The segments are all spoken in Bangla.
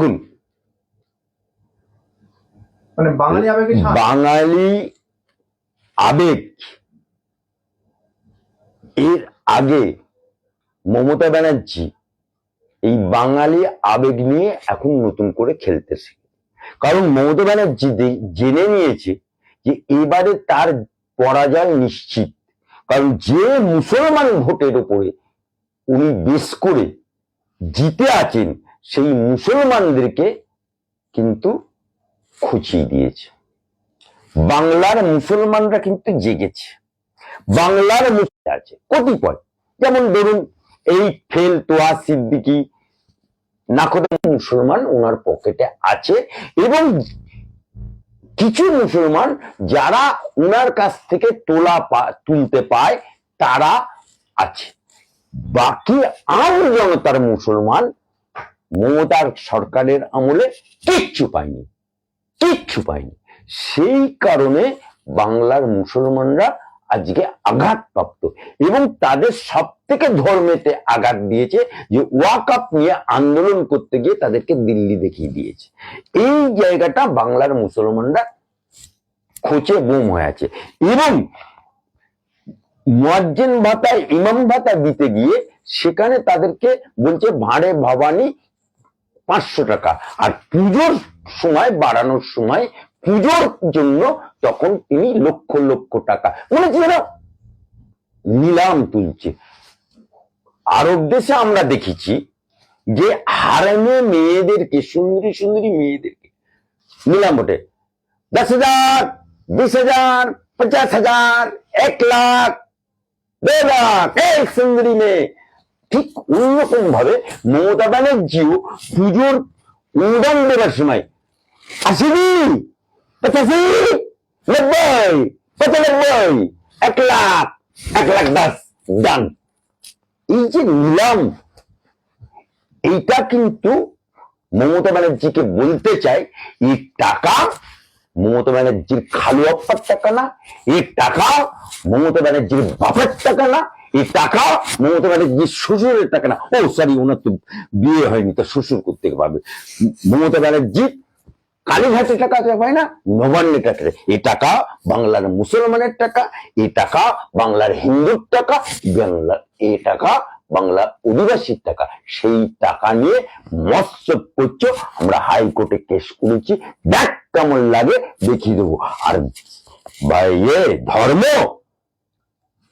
দেখুন। মানে বাঙালি আবেগে বাঙালি আবেগ এর আগে মমতা ব্যানার্জি এই বাঙালি আবেগ নিয়ে এখন নতুন করে খেলতেছে কারণ মমতা ব্যানার্জি জেনে নিয়েছে যে এবারে তার পরাজয় নিশ্চিত। কারণ যে মুসলমান ভোটের উপরে উনি বেশ করে জিতে আছেন সেই মুসলমানদেরকে কিন্তু খুঁচিয়ে দিয়েছে। বাংলার মুসলমানরা কিন্তু জেগেছে। বাংলার মুসলিম আছে কতিপয়। যেমন ধরুন, এই ফেল তোয়া সিদ্দিকি নাকদা মুসলমান ওনার পকেটে আছে এবং কিছু মুসলমান যারা ওনার কাছ থেকে তোলা তুলতে পায়, তারা আছে। বাকি আম জনতার মুসলমান মমতার সরকারের আমলে কিচ্ছু পায়নি কিচ্ছু পায়নি সেই কারণে বাংলার মুসলমানরা আজকে আঘাতপ্রাপ্ত এবং তাদের সব থেকে ধর্মেতে আঘাত দিয়েছে যে ওয়াকাপ নিয়ে আন্দোলন করতে গিয়ে তাদেরকে দিল্লি দেখিয়ে দিয়েছে। এই জায়গাটা বাংলার মুসলমানরা খোঁচে বোম হয়ে আছে এবং মুয়াজ্জিন ভাতা ইমাম ভাতা দিতে গিয়ে সেখানে তাদেরকে বলছে, ভাঁড়ে ভবানী পাঁচশো টাকা। আর পুজোর সময়, বাড়ানোর সময়, পুজোর জন্য তখন তিনি লক্ষ লক্ষ টাকা, মনে হচ্ছে নিলাম তুলছে। আরব দেশে আমরা দেখেছি যে হারামে মেয়েদেরকে, সুন্দরী সুন্দরী মেয়েদেরকে নিলাম বটে। দশ হাজার, বিশ হাজার, পঞ্চাশ হাজার, এক লাখ, দেড় লাখ এক সুন্দরী মেয়ে। ঠিক অন্যরকম ভাবে মমতা ব্যানার্জিও পুজোর অনুদান দেবার সময় পঁচাশি, নব্বই, পঁচানব্বই, এক লাখ এক লাখ ডান এই যে নিলাম, এইটা কিন্তু মমতা ব্যানার্জিকে বলতে চাই এই টাকা মমতা ব্যানার্জির খালু আপ্পার টাকা না এই টাকা মমতা ব্যানার্জির বাপের টাকা না এই টাকা মমতা ব্যানার্জির শ্বশুরের টাকা না। ও সরি ওনার তো বিয়ে হয়নি তো শ্বশুর করতে পারবে। মমতা ব্যানার্জি কালীঘাটে টাকা পায় না নবান্নে টাকা। এই টাকা বাংলার মুসলমানের টাকা এই টাকা বাংলার হিন্দুর টাকা, বাংলার এই টাকা বাংলা অধিবাসীর টাকা। সেই টাকা নিয়ে মৎস্য করছ, আমরা হাইকোর্টে কেস করেছি, দেখ কেমন লাগে, দেখিয়ে দেবো। আর ইয়ে ধর্ম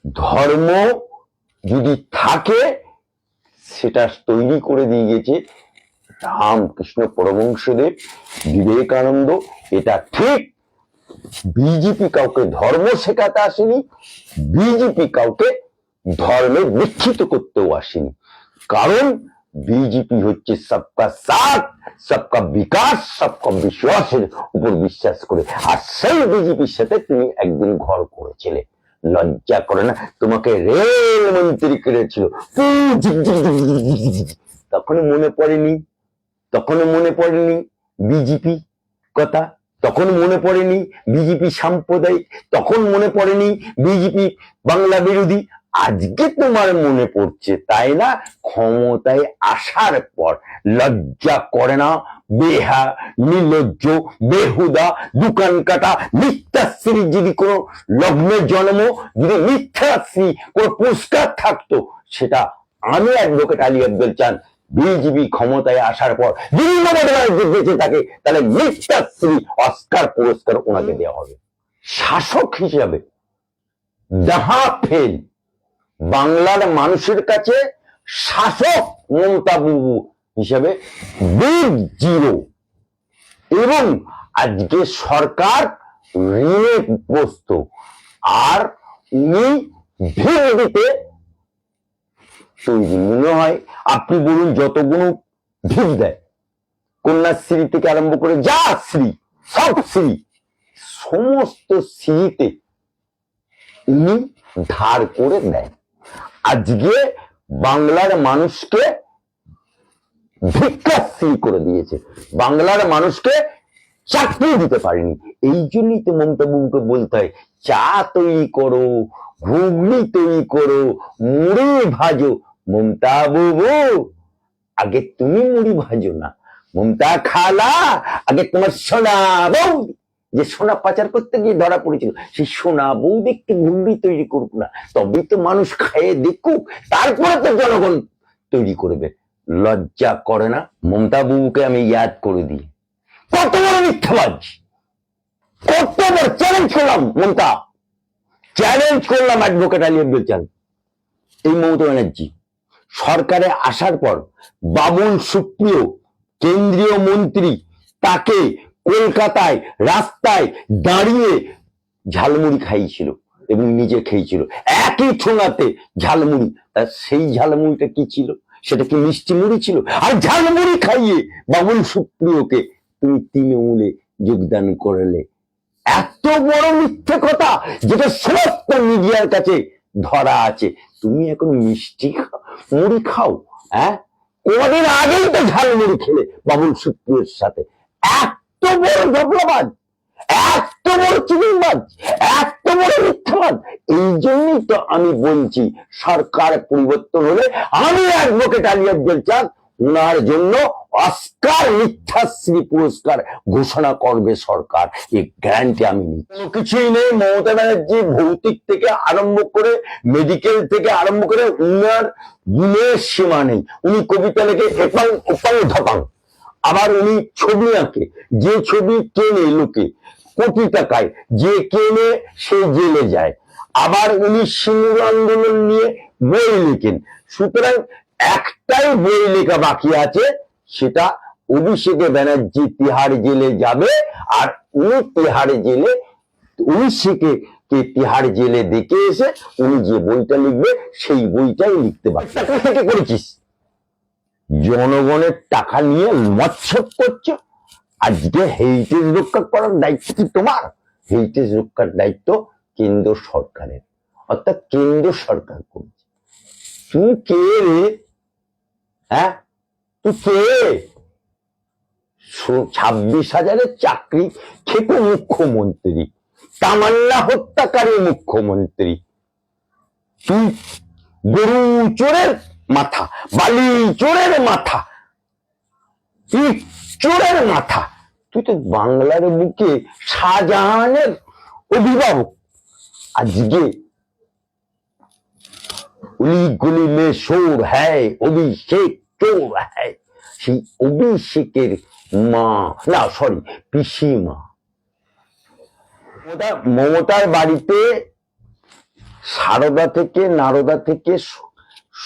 ধর্ম যদি থাকে, সেটা তৈরি করে দিয়ে গেছে রামকৃষ্ণ পরমংশদেব বিবেকানন্দ। এটা ঠিক, বিজেপি কাউকে ধর্ম শেখাতে আসেনি, বিজেপি কাউকে ধর্মে দীক্ষিত করতেও আসেনি। কারণ বিজেপি হচ্ছে সবকা সাথ, সবকা বিকাশ, সবকা বিশ্বাসের উপর বিশ্বাস করে। আর সেই বিজেপির সাথে তুমি একদিন ঘর করেছিলে লজ্জা করে না, তোমাকে রেল মন্ত্রী করেছিল পু ঝিক ঝিক ঝিক ঝিক ঝিক ঝিক ঝিক। তখন মনে পড়েনি, তখনও মনে পড়েনি বিজেপি কথা তখন মনে পড়েনি বিজেপি সাম্প্রদায়িক, তখন মনে পড়েনি বিজেপি বাংলা বিরোধী আজকে তোমার মনে পড়ছে, তাই না? ক্ষমতায় আসার পর লজ্জা করে না, বেহা নির্লজ্জ বেহুদা, দোকান কাটা মিথ্যাশ্রী যদি কোনো লগ্নে জন্ম, যদি মিথ্যাশ্রী কোনো পুরস্কার থাকতো, সেটা আমি অ্যাডভোকেট আলী আব্দুল চান বিজেপি ক্ষমতায় আসার পর যদি মমতা ব্যানার্জি বেঁচে তাহলে মিথ্যাশ্রী অস্কার পুরস্কার ওনাকে দেওয়া হবে। শাসক হিসাবে ডাহা ফেল বাংলার মানুষের কাছে শাসক মমতা হিসাবে বিগ জিরো। এবং আজকে সরকার ঋণে আর উনি ভিড় দিতে তৈরি মনে হয়। আপনি বলুন যতগুলো ভিড় দেয়। কন্যাশ্রী থেকে আরম্ভ করে যা শ্রী, সব শ্রী, সমস্ত শ্রীতে উনি ধার করে দেন আজকে বাংলার মানুষকে ভিক্ষাশ্রী করে দিয়েছে। বাংলার মানুষকে চাকরি দিতে পারেনি। এই জন্যই তো মমতা বাবুকে বলতে হয়, চা তৈরি করো, ঘুগনি তৈরি করো, মুড়ি ভাজো। মমতা বাবু আগে তুমি মুড়ি ভাজো না। মমতা খালা, আগে তোমার সোনা বৌদি। যে সোনা পাচার করতে গিয়ে ধরা পড়েছিল, সেই সোনা বৌদি একটু গুন্ডি তৈরি করুক না, তবেই তো মানুষ খাইয়ে দেখুক, তারপরে তো জনগণ তৈরি করবে। লজ্জা করে না, মমতা বাবুকে আমি ইয়াদ করে দিই। কত বড় মিথ্যাবাজ! কত বড় চ্যালেঞ্জ করলাম, মমতা! চ্যালেঞ্জ করলাম অ্যাডভোকেট আলী আব্দুল চান এই মমতা ব্যানার্জি, সরকারে আসার পর বাবুল সুপ্রিয়, কেন্দ্রীয় মন্ত্রী, তাকে কলকাতায় রাস্তায় দাঁড়িয়ে ঝালমুড়ি খাইয়েছিল এবং নিজে খেয়েছিল। একই ঠোঙাতে ঝালমুড়ি। তা সেই ঝালমুড়িটা কি ছিল? সেটা কি মিষ্টি মুড়ি ছিল? আর ঝালমুড়ি খাইয়ে বাবুল সুপ্রিয়কে তুমি তৃণমূলে যোগদান করলে। এত বড় মিথ্যে কথা যেটা সমস্ত মিডিয়ার কাছে ধরা আছে। তুমি এখন মিষ্টি মুড়ি খাও হ্যাঁ? কদিন আগেই তো ঝালমুড়ি খেলে বাবুল সুপ্রিয়র সাথে। এত বড় ধবলাবাজ এত বড় চিনিবাজ এত বড় মিথ্যাবাদ এই জন্যই তো আমি বলছি, সরকার পরিবর্তন হলে আমি অ্যাডভোকেট আলী আব্দুল চাঁদ ওনার জন্য অস্কার, মিথ্যাশ্রী পুরস্কার ঘোষণা করবে সরকার। এই গ্যারান্টি আমি কোনো কিছুই নেই, মমতা ব্যানার্জি ভৌতিক থেকে আরম্ভ করে মেডিকেল থেকে আরম্ভ করে, উনার গুণের সীমা নেই। উনি কবিতা লেখে এপাং ওপাং ধপাং আবার উনি ছবি আঁকে। যে ছবি কেনে লোকে, কোটি টাকায়, যে কেনে সে জেলে যায়। আবার উনি সিঙ্গুর আন্দোলন নিয়ে বই লেখেন। সুতরাং একটাই বই লেখা বাকি আছে, সেটা অভিষেকে ব্যানার্জি তিহার জেলে যাবে, আর উনি তিহার জেলে অভিষেকে কে তিহার জেলে দেখে এসে উনি যে বইটা লিখবে, সেই বইটাই লিখতে পারবে। টাকা থেকে করেছিস? জনগণের টাকা নিয়ে মৎসব করছ। আজকে হেরিটেজ রক্ষা করার দায়িত্ব কি তোমার? হেরিটেজ রক্ষার দায়িত্ব কেন্দ্র সরকারের। অর্থাৎ কেন্দ্র সরকার করছে। তুই কে রে? হ্যাঁ? তুই কে? ছাব্বিশ হাজারের চাকরি খেতে মুখ্যমন্ত্রী। তামান্না হত্যাকারী মুখ্যমন্ত্রী। তুই গরু চোরের মাথা, বালি চোরের মাথা। তুই চোরের মাথা? তুই তো বাংলার বুকে শাহজাহানের অভিভাবক। আজকে গুলি মে শোর হ্যায়, অভিষেক চোর হ্যায়। সেই অভিষেকের মা, না সরি পিসিমা। মমতা, মমতার বাড়িতে সারদা থেকে, নারদা থেকে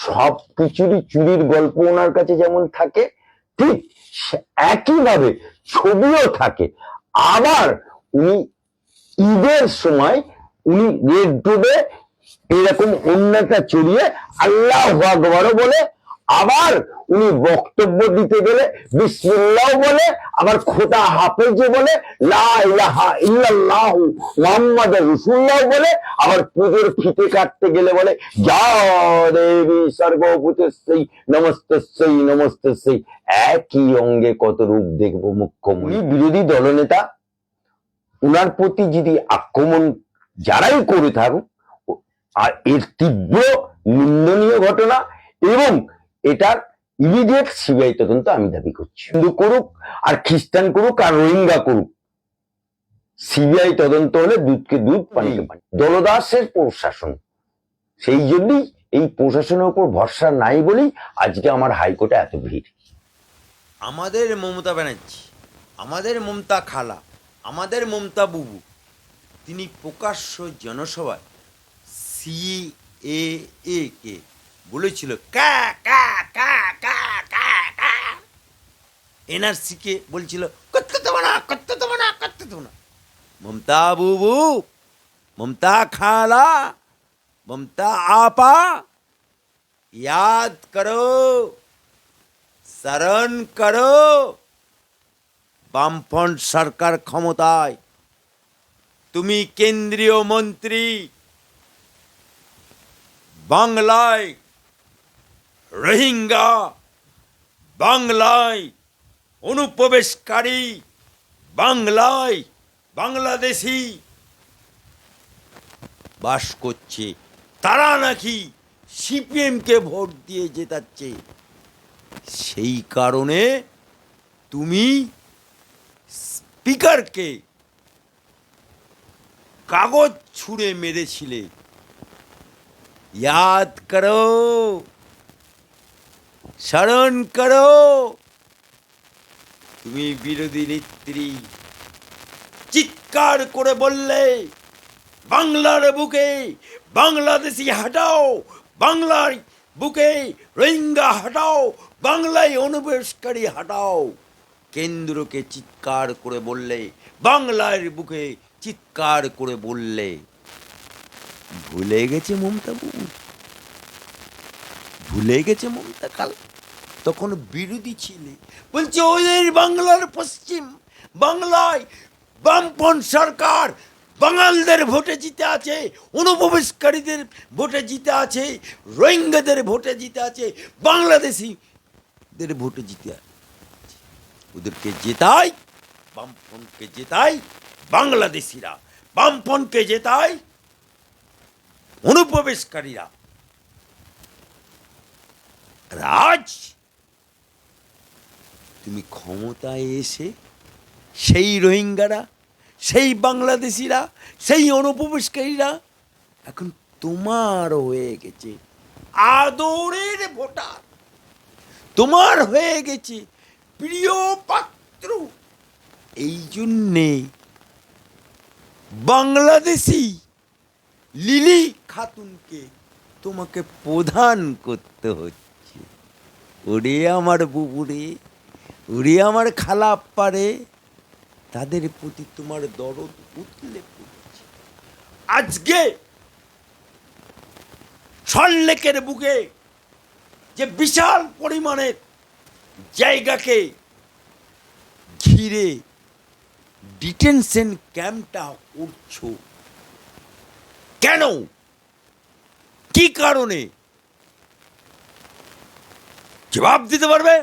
সব কিছুরই চুরির গল্প ওনার কাছে যেমন থাকে, ঠিক একইভাবে ছবিও থাকে। আবার উনি ঈদের সময় উনি রেড ডুবে এরকম অন্যটা চড়িয়ে আল্লাহ আকবরও বলে আবার উনি বক্তব্য দিতে গেলে বিসমিল্লাহ বলে, আবার খোদা হাফেজে বলে মুহাম্মদ রাসূলুল্লাহ বলে, আবার পুজোর ফিতে কাটতে গেলে বলে, যা দেবী সর্বভূতস্যই নমস্তস্যই নমস্তস্যই একই অঙ্গে কত রূপ দেখব মুখ্যমন্ত্রী। বিরোধী দলনেতা, উনার প্রতি যদি আক্রমণ যারাই করে থাকুক, আর এর তীব্র নিন্দনীয় ঘটনা, এবং এটার ইমিডিয়েট সিবিআই তদন্ত আমি দাবি করছি। হিন্দু করুক আর খ্রিস্টান করুক আর রোহিঙ্গা করুক সিবিআই তদন্ত হলে দুধকে দুধ পানিকে পানি। দলদাসের প্রশাসন সেই জন্যই এই প্রশাসনের উপর ভরসা নাই বলেই আজকে আমার হাইকোর্টে এত ভিড়। আমাদের মমতা ব্যানার্জি আমাদের মমতা খালা আমাদের মমতা বুবু তিনি প্রকাশ্য জনসভায় সিএএ কে বলেছিল কা কা কা কা কা কা এনআরসিকে বলছিল করতে দেবো না করতে দেবো না করতে দেবো না মমতা বুবু মমতা খালা মমতা আপা याद करो স্মরণ করো বামফ্রন্ট সরকার ক্ষমতায় তুমি কেন্দ্রীয় মন্ত্রী বাংলায় রোহিঙ্গা, বাংলায় অনুপ্রবেশকারী, বাংলায় বাংলাদেশি। বাস করছে। তারা নাকি সিপিএমকে ভোট দিয়ে জেতাচ্ছে। সেই কারণে তুমি স্পিকারকে কাগজ ছুঁড়ে মেরেছিলে। ইয়াদ করো। স্মরণ করো। তুমি বিরোধী নেত্রী। চিৎকার করে বললে, বাংলার বুকে বাংলাদেশি হাটাও, বাংলার বুকে রোহিঙ্গা হাটাও, বাংলায় অনুপ্রবেশকারী হাটাও। কেন্দ্রকে চিৎকার করে বললে, বাংলার বুকে চিৎকার করে বললে, ভুলে গেছে মমতা ভুলে গেছে মমতা কাল? তখন বিরোধী ছিলে বলছে, ওদের বাংলার পশ্চিম বাংলায় বামপন সরকার বাঙালদের ভোটে জিতে আছে, অনুপ্রবেশকারীদের ভোটে জিতে আছে, রোহিঙ্গাদের ভোটে জিতে আছে, বাংলাদেশিদের ভোটে জিতে আছে। ওদেরকে জেতাই বামপনকে জেতাই, বাংলাদেশিরা বামপনকে জেতাই, অনুপ্রবেশকারীরা রাজ! তুমি ক্ষমতায় এসে সেই রোহিঙ্গারা, সেই বাংলাদেশিরা, সেই অনুপ্রবেশকারীরা এখন তোমার হয়ে গেছে আদরের ভোটার। তোমার হয়ে গেছে প্রিয় পাত্র। এই জন্যে বাংলাদেশি লিলি খাতুনকে তোমাকে প্রধান করতে হচ্ছে। ওরে আমার বুবুরে, ওরে আমার খালা পারে তাদের প্রতি তোমার দরদ উতলে পড়ছে। আজকে সল্লেকের বুকে যে বিশাল পরিমাণের জায়গাকে ঘিরে ডিটেনশন ক্যাম্পটা করছ, কেন? কি কারণে? জবাব দিতে পারবে?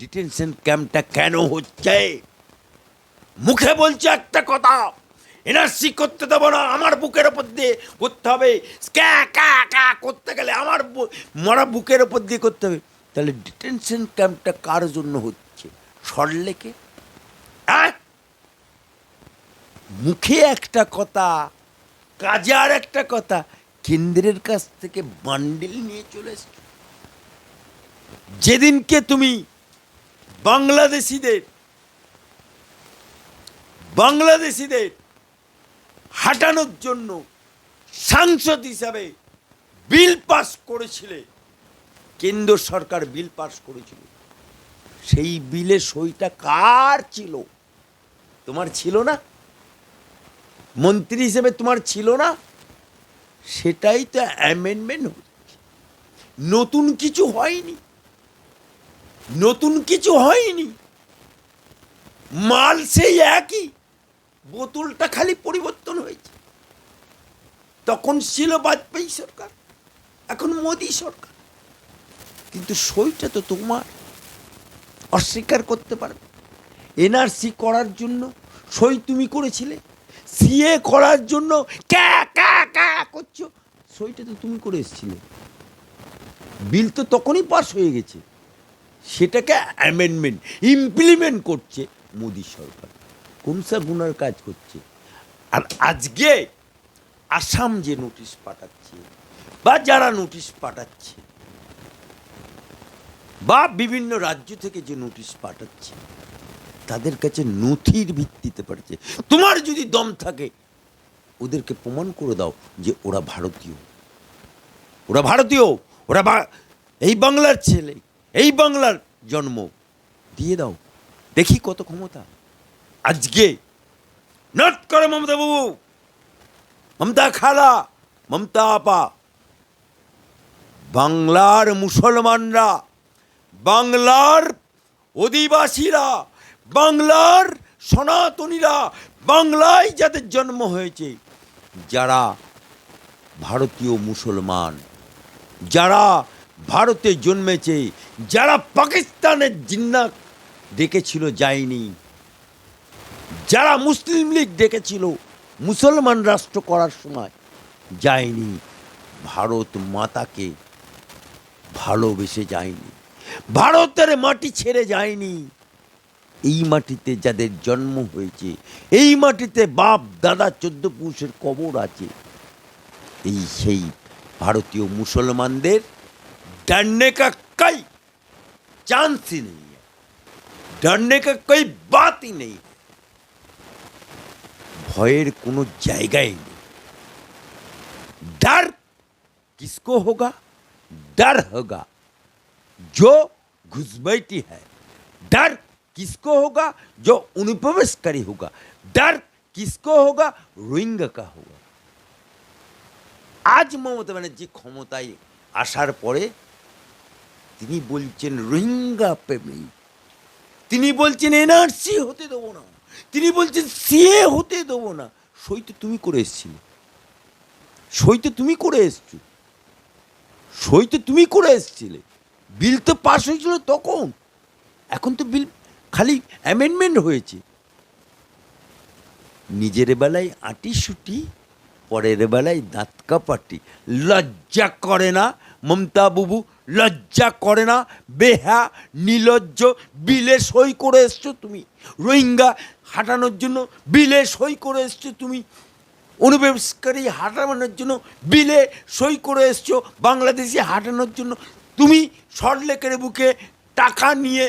ডিটেনশন ক্যাম্পটা কেন হচ্ছে? মুখে বলছে একটা কথা। এনআরসি করতে দেবো না, আমার বুকের ওপর দিয়ে করতে হবে। ক্যা ক্যা ক্যা করতে গেলে আমার মরা বুকের ওপর দিয়ে করতে হবে। তাহলে ডিটেনশন ক্যাম্পটা কার জন্য হচ্ছে? সরলেকে? মুখে একটা কথা, কাজে আর একটা কথা, কেন্দ্রের কাছ থেকে বান্ডিল নিয়ে চলে এসছো। যেদিনকে তুমি বাংলাদেশিদের বাংলাদেশিদের হাঁটানোর জন্য সাংসদ হিসাবে বিল পাস করেছিলে, কেন্দ্র সরকার বিল পাস করেছিল। সেই বিলে সইটা কার ছিল? তোমার ছিল না? মন্ত্রী হিসেবে তোমার ছিল না? সেটাই তো অ্যামেন্ডমেন্ট হচ্ছে। নতুন কিছু হয়নি। নতুন কিছু হয়নি। মাল সেই একই। বোতলটা খালি পরিবর্তন হয়েছে। তখন ছিল বাজপেয়ী সরকার, এখন মোদী সরকার। কিন্তু সইটা তো তোমার। অস্বীকার করতে পারবে। এনআরসি করার জন্য সই তুমি করেছিলে। সিএ করার জন্য ক্যা ক্যা ক্যা করছ। সইটা তো তুমি করে এসেছিলে। বিল তো তখনই পাস হয়ে গেছে। সেটাকে অ্যামেন্ডমেন্ট ইমপ্লিমেন্ট করছে মোদী সরকার। কোন সা গুনার কাজ করছে আর আজকে আসাম যে নোটিশ পাঠাচ্ছে বা যারা নোটিশ পাঠাচ্ছে বা বিভিন্ন রাজ্য থেকে যে নোটিশ পাঠাচ্ছে, তাদের কাছে নথির ভিত্তিতে পাঠাচ্ছে। তোমার যদি দম থাকে, ওদেরকে প্রমাণ করে দাও যে ওরা ভারতীয়। ওরা ভারতীয়, ওরা এই বাংলার ছেলে। এই বাংলার জন্ম। দিয়ে দাও। দেখি কত ক্ষমতা। আজকে নট করে মমতা বাবু। মমতা খালা, মমতা আপা। বাংলার মুসলমানরা, বাংলার অধিবাসীরা, বাংলার সনাতনীরা, বাংলায় যাদের জন্ম হয়েছে, যারা ভারতীয় মুসলমান, যারা ভারতে জন্মেছে, যারা পাকিস্তানের জিন্না ডেকেছিল যায়নি, যারা মুসলিম লীগ ডেকেছিল মুসলমান রাষ্ট্র করার সময় যায়নি, ভারত মাতাকে ভালোবেসে যায়নি, ভারতের মাটি ছেড়ে যায়নি। এই মাটিতে যাদের জন্ম হয়েছে, এই মাটিতে বাপ, দাদা, চোদ্দ পুরুষের কবর আছে, এই সেই ভারতীয় মুসলমানদের डरने का कोई चांस ही नहीं है डरने का कोई बात ही नहीं है ভয়ের কোনো জায়গাই নেই डर किसको होगा डर होगा जो घुसबैठी है डर किसको होगा जो अनुप्रवेशकारी होगा डर किसको होगा रोहिंगा का होगा আজ মমতা ব্যানার্জি ক্ষমতায় আসার পরে তিনি বলছেন রোহিঙ্গা প্রেমী। তিনি বলছেন, এনআরসি হতে দেবো না। তিনি বলছেন সিএ হতে দেবো না। সই তো তুমি করে এসছিলে। সই তো তুমি করে এসছো। সই তো তুমি করে এসছিলে। বিল তো পাস হয়েছিল তখন। এখন তো বিল খালি অ্যামেন্ডমেন্ট হয়েছে। নিজের বেলায় আটি সুটি, পরের বেলায় দাঁত কাপাটি। লজ্জা করে না? মমতা বাবু লজ্জা করে না? বেহা, নিলজ্জ, বিলে সই করে এসছো তুমি। রোহিঙ্গা হাঁটানোর জন্য বিলে সই করে এসছো তুমি। অনুপ্রবেশকারী হাঁটানোর জন্য বিলে সই করে এসছো। বাংলাদেশে হাঁটানোর জন্য তুমি সল্টলেকের বুকে টাকা নিয়ে,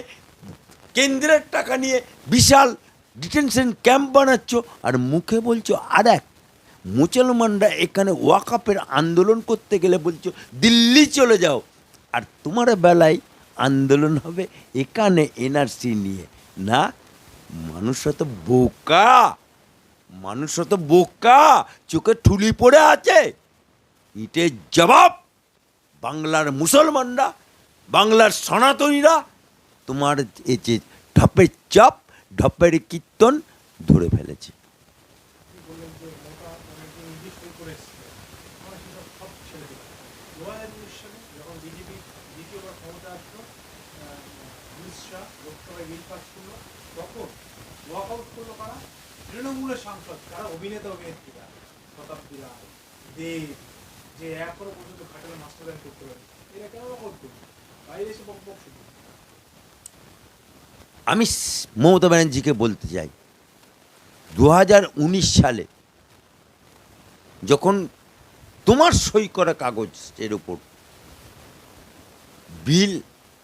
কেন্দ্রের টাকা নিয়ে বিশাল ডিটেনশন ক্যাম্প বানাচ্ছ। আর মুখে বলছো, আর এক মুসলমানরা এখানে ওয়াকাপের আন্দোলন করতে গেলে বলছো, দিল্লি চলে যাও। আর তোমার বেলায় আন্দোলন হবে এখানে এনআরসি নিয়ে। না, মানুষ তো বোকা। মানুষ তো বোকা। চোখে ঠুলি পড়ে আছে। ইটের জবাব। বাংলার মুসলমানরা, বাংলার সনাতনীরা, তোমার এই যে ঢপের চাপ, ঢপের কীর্তন ধরে ফেলেছে বললেন যে মমতা ব্যানার্জি নিজে শুরু করে এসেছিলেন আমরা সেসব সব ছেড়ে দিলাম দু হাজার উনিশ সালে যখন বিজেপি দ্বিতীয়বার ক্ষমতা আসলো অমিত শাহ লোকসভায় বিল পাস করল তখন ওয়াক আউট করল কারা তৃণমূলের সাংসদ, কারা? অভিনেতা, অভিনেত্রীরা শতাব্দী রায় দেব, যে এখনও পর্যন্ত ঘাটালে মাস্টার করতে পারে এরা কেন ওয়াক বাইরে এসে বক বক শুধু আমি মমতা ব্যানার্জিকে বলতে চাই দু হাজার উনিশ সালে যখন তোমার সই করা কাগজের ওপর বিল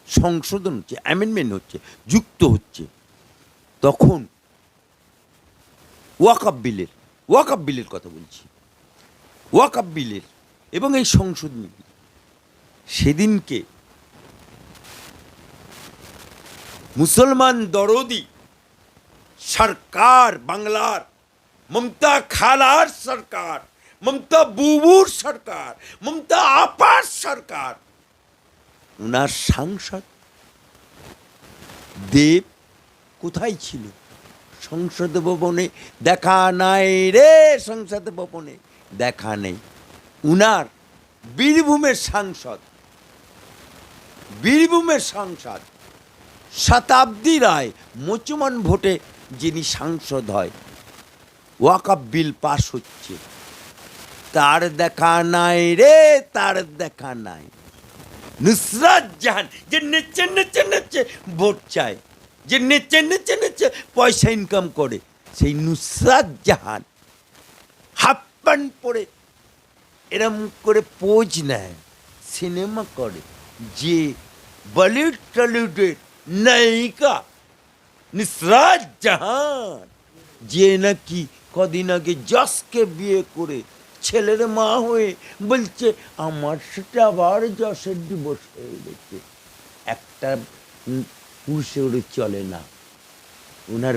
সংশোধন হচ্ছে অ্যামেন্ডমেন্ট হচ্ছে, যুক্ত হচ্ছে, তখন ওয়াকআপ বিলের ওয়াকআপ বিলের কথা বলছি। ওয়াকআপ বিলের এবং এই সংশোধনী বিল সেদিনকে মুসলমান দরদি সরকার, বাংলার মমতা খালার সরকার, মমতা বুবুর সরকার, মমতা আপার সরকার, উনার সাংসদ দেব কোথায় ছিল? সংসদ ভবনে দেখা নাই রে সংসদ ভবনে, দেখা নেই। উনার বীরভূমের সাংসদ বীরভূমের সাংসদ শতাব্দী রায়, মুচমান ভোটে যিনি সাংসদ হয় ওয়াকাপ বিল পাস হচ্ছে। তার দেখা নাই রে, তার দেখা নাই। নুসরাত জাহান যে নেচে নেচে নেচে ভোট চায়। যে নেচে নেচে নেচে পয়সা ইনকাম করে, সেই নুসরাত জাহান হাফ প্যান্ট পরে এরম করে পোজ নেয়, সিনেমা করে, যে বলিউড, টলিউডের নায়িকা নিসরাত জাহান, যে নাকি কদিন আগে যশকে বিয়ে করে ছেলের মা হয়ে বলছে, আমার সেটা আবার যশের ডিভোর্স হয়ে গেছে। একটা উম পুরুষের চলে না। ওনার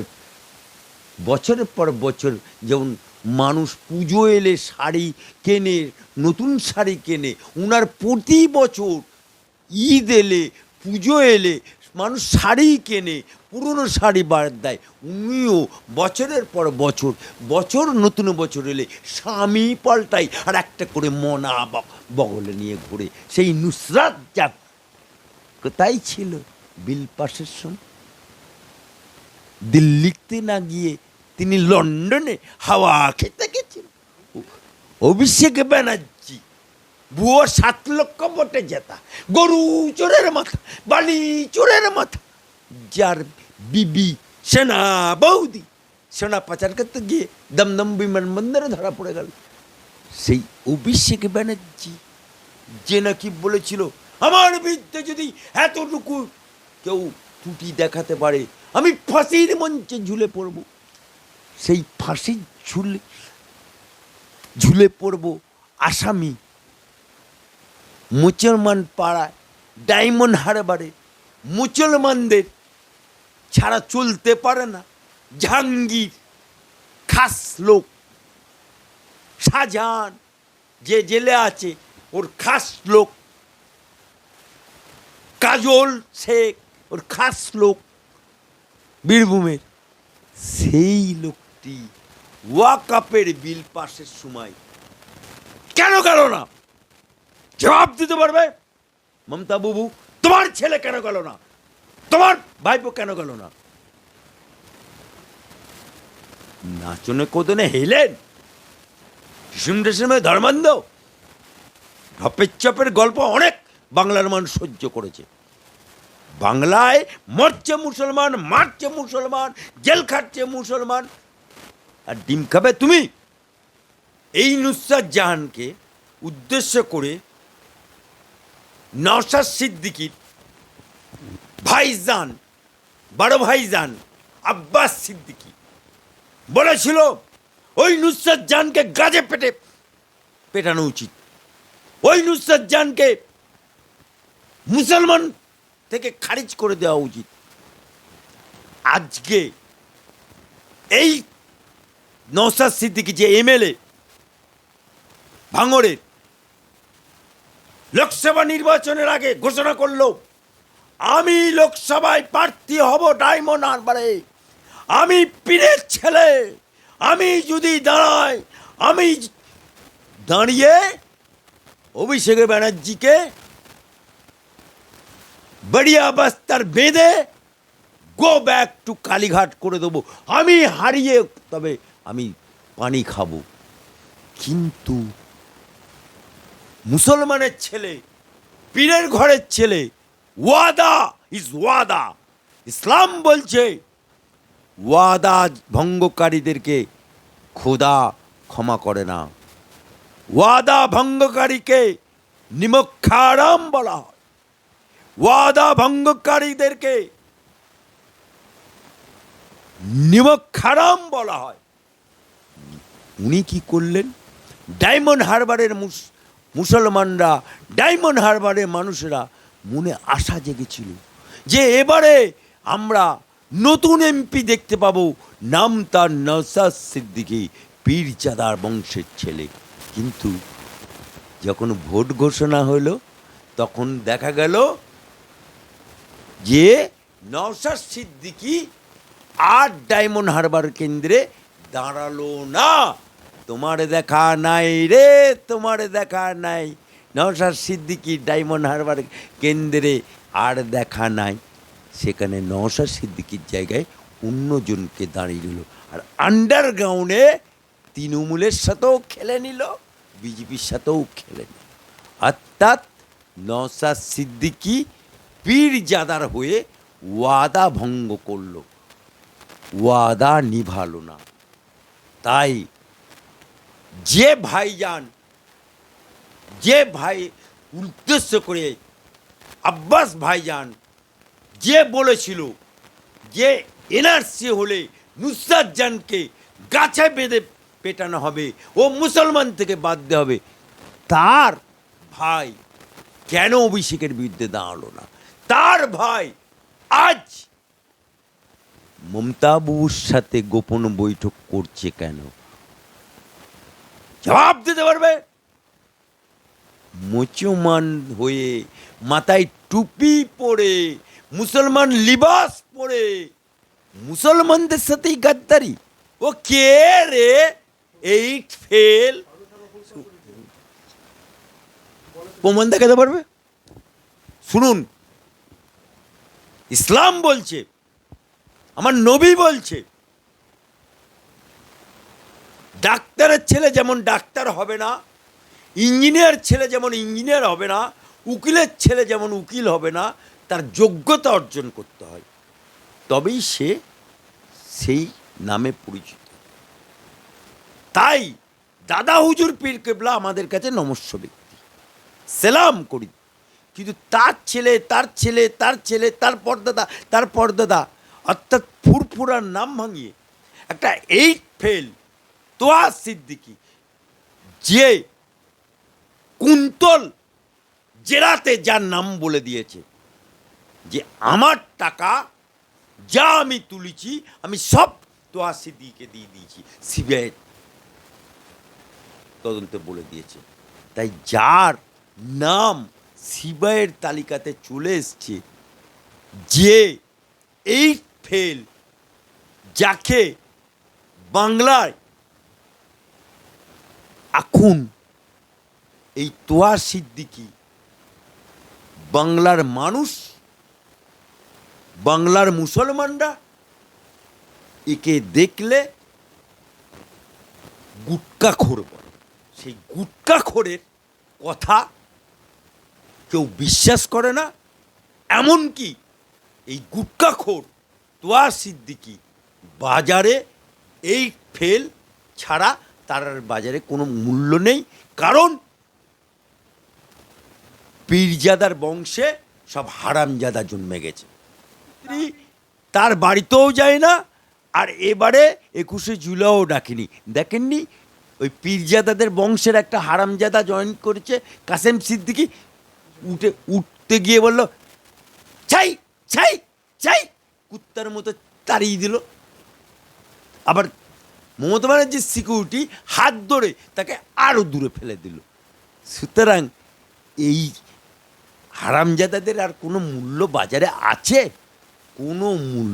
বছরের পর বছর যেমন মানুষ পুজো এলে শাড়ি কেনে, নতুন শাড়ি কেনে ওনার প্রতি বছর ঈদ এলে, পুজো এলে, মানুষ শাড়ি কেনে, পুরনো শাড়ি বাদ দেয়। উনিও বছরের পর বছর বছর নতুন বছর এলে স্বামী পাল্টাই আর একটা করে মনা বগলে নিয়ে ঘুরে। সেই নুসরাত যা কোথায় ছিল। বিল পাসের সময়। দিল্লিতে না গিয়ে তিনি লন্ডনে হাওয়া খেতে গেছেন। অভিষেক ব্যানার্জি ভুয়ো সাত লক্ষ ভোটে জেতা, গরু চোরের মাথা, বালি চোরের মাথা, যার বিবি সেনা বৌদি। সেনা পাচার করতে গিয়ে দমদম বিমানবন্দরে ধরা পড়ে গেল। সেই অভিষেক ব্যানার্জি যে নাকি বলেছিল, আমার বিরুদ্ধে যদি এতটুকু কেউ ত্রুটি দেখাতে পারে। আমি ফাঁসির মঞ্চে ঝুলে পড়ব। সেই ফাঁসির ঝুলে ঝুলে পড়ব আসামি। মুসলমান পাড়ায় ডায়মন্ড হারবারে মুসলমানদের ছাড়া চলতে পারে না। জাহাঙ্গীর, খাস লোক, শাহজাহান, যে জেলে আছে, ওর খাস লোক। কাজল শেখ ওর খাস লোক, বীরভূমের। সেই লোকটি ওয়াকাপের বিল পাশের সময় কেন গেল না? জবাব দিতে পারবে? মমতা বাবু, তোমার ছেলে কেন গেল না? তোমার ভাইপো কেন গেল না? নাচনে কোদনে হেলেন? ধর্মান্ধ? ঢপের চপের গল্প অনেক বাংলার মানুষ সহ্য করেছে। বাংলায় মরছে মুসলমান, মারছে মুসলমান, জেল খাটছে মুসলমান। আর ডিম খাবে তুমি? এই নুসরাত জাহানকে উদ্দেশ্য করে নওশাদ সিদ্দিকির ভাইজান, বড় ভাইজান আব্বাস সিদ্দিকি বলেছিল, ওই নুসরাত জাহানকে গাজে পেটে পেটানো উচিত। ওই নুসরাত জাহানকে মুসলমান থেকে খারিজ করে দেওয়া উচিত। আজকে এই নওশাদ সিদ্দিকি যে এমএলএ, ভাঙড়ের লোকসভা নির্বাচনের আগে ঘোষণা করল, আমি লোকসভায় প্রার্থী হব ডায়মন্ড হারবারে। আমি পীরের ছেলে, আমি যদি দাঁড়াই, আমি দাঁড়িয়ে অভিষেক ব্যানার্জিকে বড়িয়া বাস্তার বেঁধে গো ব্যাক টু কালীঘাট করে দেবো আমি হারিয়ে তবে আমি পানি খাব কিন্তু মুসলমানের ছেলে পীরের ঘরের ছেলে ওয়াদা ইজ ওয়াদা ইসলাম বলছে ওয়াদা ভঙ্গকারীদেরকে খোদা ক্ষমা করে না ওয়াদা ভঙ্গকারীকে নিমক্ষারাম বলা হয় ওয়াদা ভঙ্গকারীদেরকে নিমক্ষারাম বলা হয়। উনি কি করলেন? ডায়মন্ড হারবারের মুস- মুসলমানরা, ডায়মন্ড হারবারের মানুষেরা মনে আশা জেগেছিল যে এবারে আমরা নতুন এমপি দেখতে পাবো। নাম তার নসাদ সিদ্দিকি, পীরজাদার বংশের ছেলে। কিন্তু যখন ভোট ঘোষণা হলো, তখন দেখা গেল যে নওশাদ সিদ্দিকি আর ডায়মন্ড হারবার কেন্দ্রে দাঁড়াল না। তোমার দেখা নাই রে, তোমার দেখা নাই। নওশাদ সিদ্দিকি ডায়মন্ড হারবার কেন্দ্রে আর দেখা নাই। সেখানে নওশাদ সিদ্দিকির জায়গায় অন্যজনকে দাঁড়িয়ে নিল আর আন্ডারগ্রাউন্ডে তৃণমূলের সাথেও খেলে নিল, বিজেপির সাথেও খেলে নিল। অর্থাৎ নওশাদ সিদ্দিকি পীরজাদার হয়ে ওয়াদা ভঙ্গ করল। ওয়াদা নিভালো না। তাই যে ভাইজান, যে ভাই উদ্দেশ্য করে আব্বাস ভাইজান যে বলেছিল যে এনআরসি হলে নুসরাত গাছে বেঁধে পেটানো হবে, ও মুসলমান থেকে বাদ দেওয়া হবে, তার ভাই কেন অভিষেকের বিরুদ্ধে দাঁড়াল না? তার ভাই আজ মমতা বাবুর সাথে গোপন বৈঠক করছে কেন? জবাব দিতে পারবে? মুসলমান হয়ে মাথায় টুপি পরে মুসলমান লিবাস পরে মুসলমানদের সাথেই গাদ্দারি। ও কে রে? Eight fail. প্রমাণ দেখাতে পারবে? শুনুন ইসলাম বলছে, আমার নবী বলছে, ডাক্তারের ছেলে যেমন ডাক্তার হবে না, ইঞ্জিনিয়ার ছেলে যেমন ইঞ্জিনিয়ার হবে না, উকিলের ছেলে যেমন উকিল হবে না, তার যোগ্যতা অর্জন করতে হয়। তবেই সে সেই নামে পরিচিত। তাই দাদা হুজুর পীর কেবলা আমাদের কাছে নমস্য ব্যক্তি। সেলাম করি। কিন্তু তার ছেলে তার ছেলে তার ছেলে, তার পর্দাদা তার পর্দাদা, অর্থাৎ ফুরফুরার নাম ভাঙিয়ে একটা এইট ফেল তোয়া সিদ্দিকি, যে কুন্তল জেরাতে যার নাম বলে দিয়েছে, যে আমার টাকা যা আমি তুলেছি, আমি সব তোয়া সিদ্দিকে দিয়ে দিয়েছি, সিবিআই তদন্তে বলে দিয়েছে। তাই যার নাম সিবিআইয়ের তালিকাতে চলে এসছে যে এই ফেল যাকে বাংলায় এখন এই তোয়া সিদ্দিকি বাংলার মানুষ, বাংলার মুসলমানরা একে দেখলে গুটকা খোর বলে। সেই গুটকা খোরের কথা কেউ বিশ্বাস করে না, এমনকি এই গুটকা খোর তোয়া সিদ্দিকি বাজারে এই ফেল ছাড়া তার বাজারে কোনো মূল্য নেই। কারণ পীরজাদার বংশে সব হারামজাদা জন্মে গেছে। তার বাড়িতেও যায় না, আর এবারে একুশে জুলাইও ডাকেনি। দেখেননি, ওই পীরজাদাদের বংশের একটা হারামজাদা জয়েন করেছে কাসেম সিদ্দিকি উঠে উঠতে গিয়ে বলল, ছাই ছাই ছাই! কুত্তার মতো তাড়িয়ে দিল। আবার মমতা ব্যানার্জির সিকিউরিটি হাত ধরে তাকে আরও দূরে ফেলে দিল। সুতরাং এই হারামজাদাদের আর কোনো মূল্য বাজারে আছে? কোনো মূল্য